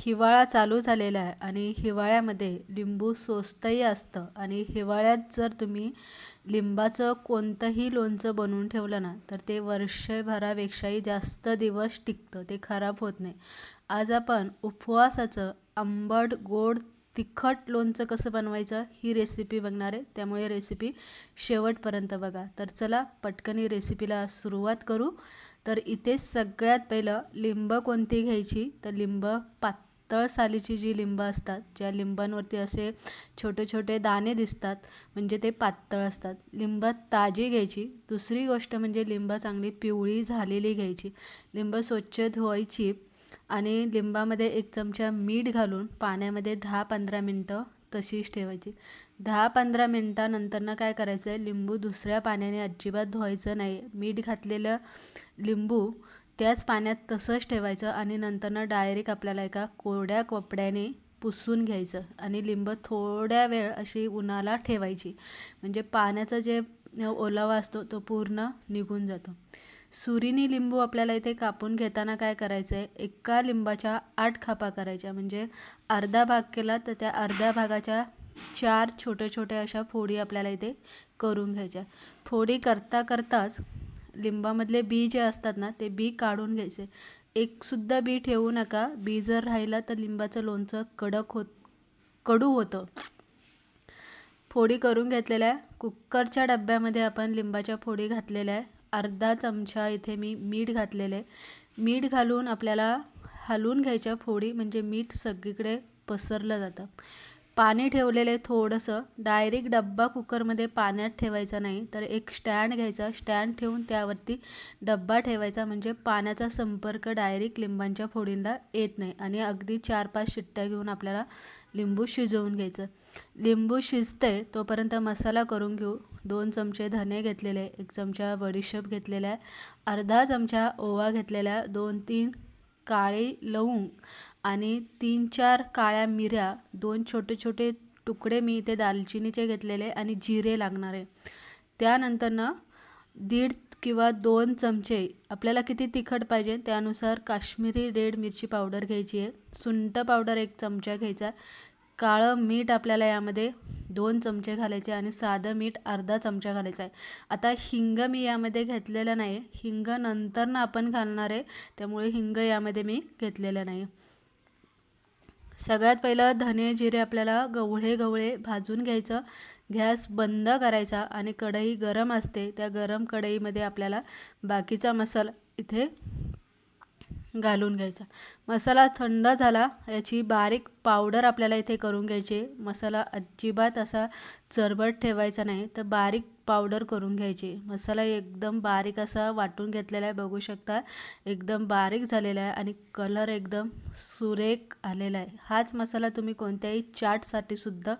हिवाळा चालू झालेला आहे आणि हिवाळ्यामध्ये लिंबू स्वस्तही असतं. आणि हिवाळ्यात जर तुम्ही लिंबाचं कोणतंही लोणचं बनवून ठेवलं ना तर ते वर्षभरापेक्षाही जास्त दिवस टिकतं. ते खराब होत नाही. आज आपण उपवासाचं आंबट गोड तिखट लोणचं कसं बनवायचं ही रेसिपी बघणार आहे. त्यामुळे रेसिपी शेवटपर्यंत बघा. तर चला पटकन ही रेसिपीला सुरुवात करू. तर इथे सगळ्यात पहिलं लिंब कोणती घ्यायची? तर लिंब पात सालीची जी लिंब असतात ज्या लिंबांवरती असे छोटे छोटे दाणे दिसतात म्हणजे ते पातळ असतात. लिंब ताजी घ्यायची. दुसरी गोष्ट म्हणजे लिंब चांगली पिवळी झालेली घ्यायची. लिंब स्वच्छ धुवायची आणि लिंबामध्ये एक चमचा मीठ घालून पाण्यामध्ये दहा पंधरा मिनटं तशीच ठेवायची. दहा पंधरा मिनटानंतर काय करायचं आहे लिंबू दुसऱ्या पाण्याने अजिबात धुवायचं नाही. मीठ घातलेलं लिंबू त्याच पाण्यात तसंच ठेवायचं आणि नंतरनं डायरेक्ट आपल्याला एका कोरड्या कपड्याने पुसून घ्यायचं आणि लिंब थोड्या वेळ अशी उन्हाला ठेवायची. म्हणजे पाण्याचा जे ओलावा असतो तो पूर्ण निघून जातो. सुरीनी लिंबू आपल्याला इथे कापून घेताना काय करायचं आहे एका लिंबाच्या आठ खापा करायच्या. म्हणजे अर्धा भाग केला तर त्या अर्ध्या भागाच्या चार छोट्या छोट्या अशा फोडी आपल्याला इथे करून घ्यायच्या. फोडी करता करताच लिंबामधले बी जे असतात ना ते बी काढून घ्यायचे. एक सुद्धा बी ठेवू नका. बी जर राहिला तर लिंबाचं लोणचं कडक होत कडू होतं. फोडी करून घेतलेल्या कुकरच्या डब्यामध्ये आपण लिंबाच्या फोडी घातलेल्या आहे. अर्धा चमचा इथे मी मीठ घातलेलं आहे. मीठ घालून आपल्याला हलवून घ्यायच्या फोडी म्हणजे मीठ सगळीकडे पसरलं जातं. पाणी ठेवलेलं आहे थोडंसं डायरेक्ट डब्बा कुकरमध्ये पाण्यात ठेवायचा नाही तर एक स्टँड घ्यायचा. स्टँड ठेवून त्यावरती डब्बा ठेवायचा म्हणजे पाण्याचा संपर्क डायरेक्ट लिंबांच्या फोडींना येत नाही आणि अगदी चार पाच शिट्ट्या घेऊन आपल्याला लिंबू शिजवून घ्यायचं. लिंबू शिजते तोपर्यंत मसाला करून घेऊ. दोन चमचे धने घेतलेले एक चमचा बडीशेप घेतलेला आहे अर्धा चमचा ओवा घेतलेला आहे दोन तीन काळे लवंग आणि तीन चार काळ्या मिऱ्या दोन छोटे छोटे तुकडे मी इथे दालचिनीचे घेतलेले आणि जिरे लागणार. आहे त्यानंतरनं दीड किंवा दोन चमचे आपल्याला किती तिखट पाहिजे त्यानुसार काश्मीरी रेड मिरची पावडर घ्यायची आहे. सुंठ पावडर एक चमचा घ्यायचा काळं मीठ आपल्याला यामध्ये दोन चमचे घालायचे आणि साधं मीठ अर्धा चमचा घालायचा आहे. आता हिंग मी यामध्ये घेतलेलं नाही. हिंग नंतरनं आपण घालणार आहे. त्यामुळे हिंग यामध्ये मी घेतलेलं नाही. सगळ्यात पहिलं धने जिरे आपल्याला गवळे गवळे भाजून घ्यायचं. गॅस बंद करायचा आणि कढई गरम असते. त्या गरम कढईमध्ये आपल्याला बाकीचा मसाला इथे घालून घ्यायचा. मसाला थंड झाला याची बारीक पावडर आपल्याला इथे करून घ्यायचे. मसाला अजिबात असा चरबट ठेवायचा नाही तर बारीक पावडर करून घ्यायची. मसाला एकदम बारीक असा वाटून घेतलेला आहे बघू शकता. एकदम बारीक झालेला आहे आणि कलर एकदम सुरेख आलेला आहे. हाच मसाला तुम्ही कोणत्याही चाटसाठी सुद्धा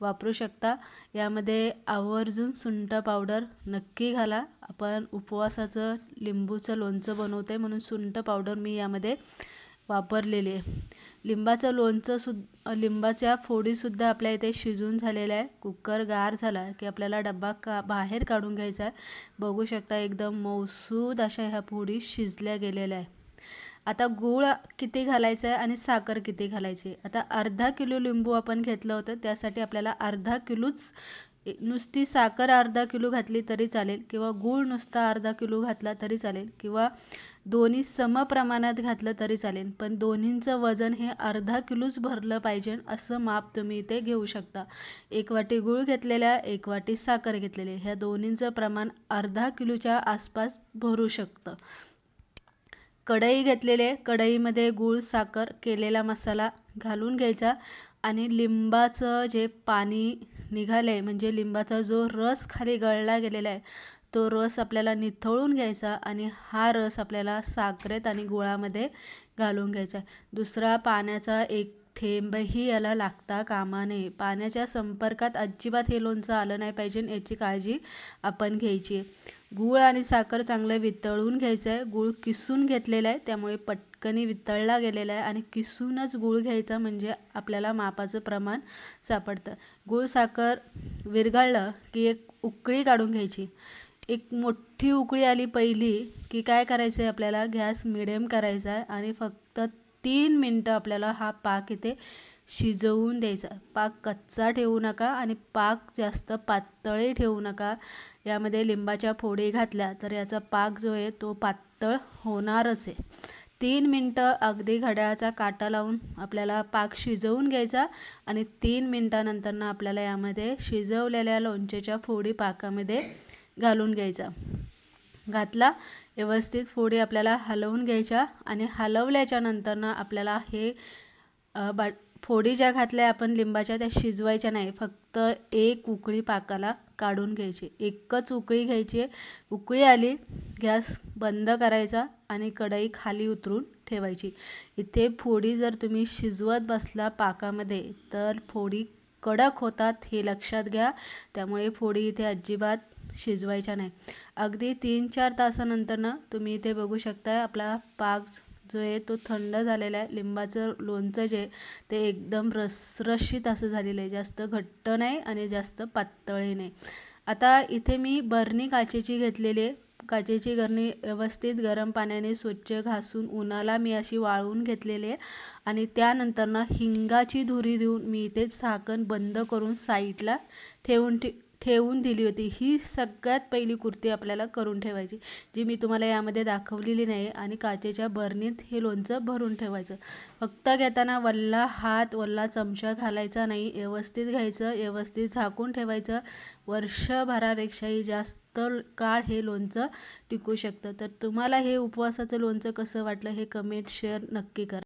वापरू शकता. यामध्ये आवर्जून सुंठ पावडर नक्की घाला. आपण उपवासाचं लिंबूचं लोणचं बनवते म्हणून सुंठ पावडर मी यामध्ये वापरलेली. आहे लिंबाचं लोणचं सुद्धा लिंबाच्या फोडीसुद्धा आपल्या इथे शिजून झालेल्या आहे. कुकर गार झाला की आपल्याला डब्बा का बाहेर काढून घ्यायचा आहे. बघू शकता एकदम मौसूद अशा ह्या फोडी शिजल्या गेलेल्या आहे. आता गूळ किती घालायचं आहे आणि साखर किती घालायची आता अर्धा किलो लिंबू आपण घेतलं होतं त्यासाठी आपल्याला अर्धा किलोच नुसती साखर अर्धा किलो घातली तरी चालेल किंवा गूळ नुसता अर्धा किलो घातला तरी चालेल किंवा दोन्ही सम प्रमाणात घातलं तरी चालेल. पण दोन्हींचं वजन हे अर्धा किलोच भरलं पाहिजे असं माप तुम्ही इथे घेऊ शकता. एक वाटी गूळ घेतलेल्या एक वाटी साखर घेतलेली ह्या दोन्हींचं प्रमाण अर्धा किलोच्या आसपास भरू शकतं. कढई घेतलेले कढईमध्ये गूळ साखर केलेला मसाला घालून घ्यायचा. आणि लिंबाचं जे पाणी निघालंय म्हणजे लिंबाचा जो रस खाली गळला गेलेला आहे तो रस आपल्याला निथळून घ्यायचा आणि हा रस आपल्याला साखरेत आणि गुळामध्ये घालून घ्यायचा दुसरा पाण्याचा एक थेंबही याला लागता कामा नये. पाण्याच्या संपर्कात अजिबात हे लोणचं आलं नाही पाहिजे याची काळजी आपण घ्यायची गूळ आणि साखर चांगलं वितळून घ्यायचं आहे गूळ किसून घेतलेला आहे त्यामुळे पटकनी वितळला गेलेला आहे आणि किसूनच गूळ घ्यायचा म्हणजे आपल्याला मापाचं प्रमाण सापडतं. गूळ साखर विरघळलं की एक उकळी काढून घ्यायची. एक मोठी उकळी आली पहिली की काय करायचं आहे आपल्याला? गॅस मिडियम करायचा आहे आणि फक्त तीन मिनटं आपल्याला हा पाक इथे शिजवून द्यायचा. पाक कच्चा ठेवू नका आणि पाक जास्त पातळही ठेवू नका. यामध्ये लिंबाच्या फोडी घातल्या तर याचा पाक जो आहे तो पातळ होणारच आहे. तीन मिनटं अगदी घड्याळाचा काटा लावून आपल्याला पाक शिजवून घ्यायचा आणि तीन मिनटानंतर आपल्याला यामध्ये शिजवलेल्या लोणच्याच्या फोडी पाकामध्ये घालून घ्यायचा. घातला व्यवस्थित फोडी आपल्याला हलवून घ्यायच्या आणि हलवल्याच्या नंतरनं आपल्याला हे बा फोडी ज्या घातल्या आपण लिंबाच्या त्या शिजवायच्या नाही. फक्त एक उकळी पाकाला काढून घ्यायची. एकच उकळी घ्यायची. उकळी आली गॅस बंद करायचा आणि कढई खाली उतरून ठेवायची. इथे फोडी जर तुम्ही शिजवत बसला पाकामध्ये तर फोडी कडक होतात हे लक्षात घ्या. त्यामुळे फोडी इथे अजिबात शिजवायच्या नाही. अगदी तीन चार तासानंतर ना तुम्ही इथे बघू शकता आपला पाक जो आहे तो थंड झालेला आहे. लिंबाचं लोणचं जे ते एकदम रसरशीत असं झालेलं आहे. जास्त घट्ट नाही आणि जास्त पातळही नाही. आता इथे मी बरणी काचेची घेतलेली आहे. काचेची गरणी व्यवस्थित गरम पाण्याने स्वच्छ घासून उन्हाला मी अशी वाळवून घेतलेली आहे. आणि त्यानंतर ना हिंगाची धुरी देऊन मी इथे झाकण बंद करून साईडला ठेवून ठे ठेवून दिली होती. ही सगळ्यात पहिली कुर्ती आपल्याला करून ठेवायची जी मी तुम्हाला यामध्ये दाखवलेली नाही. आणि काचेच्या बरणीत हे लोणचं भरून ठेवायचं. फक्त घेताना वल्ला हात वल्ला चमचा घालायचा नाही. व्यवस्थित घ्यायचं व्यवस्थित झाकून ठेवायचं. वर्षभरापेक्षाही जास्त काळ हे लोणचं टिकू शकतं. तर तुम्हाला हे उपवासाचं लोणचं कसं वाटलं हे कमेंट शेअर नक्की करा.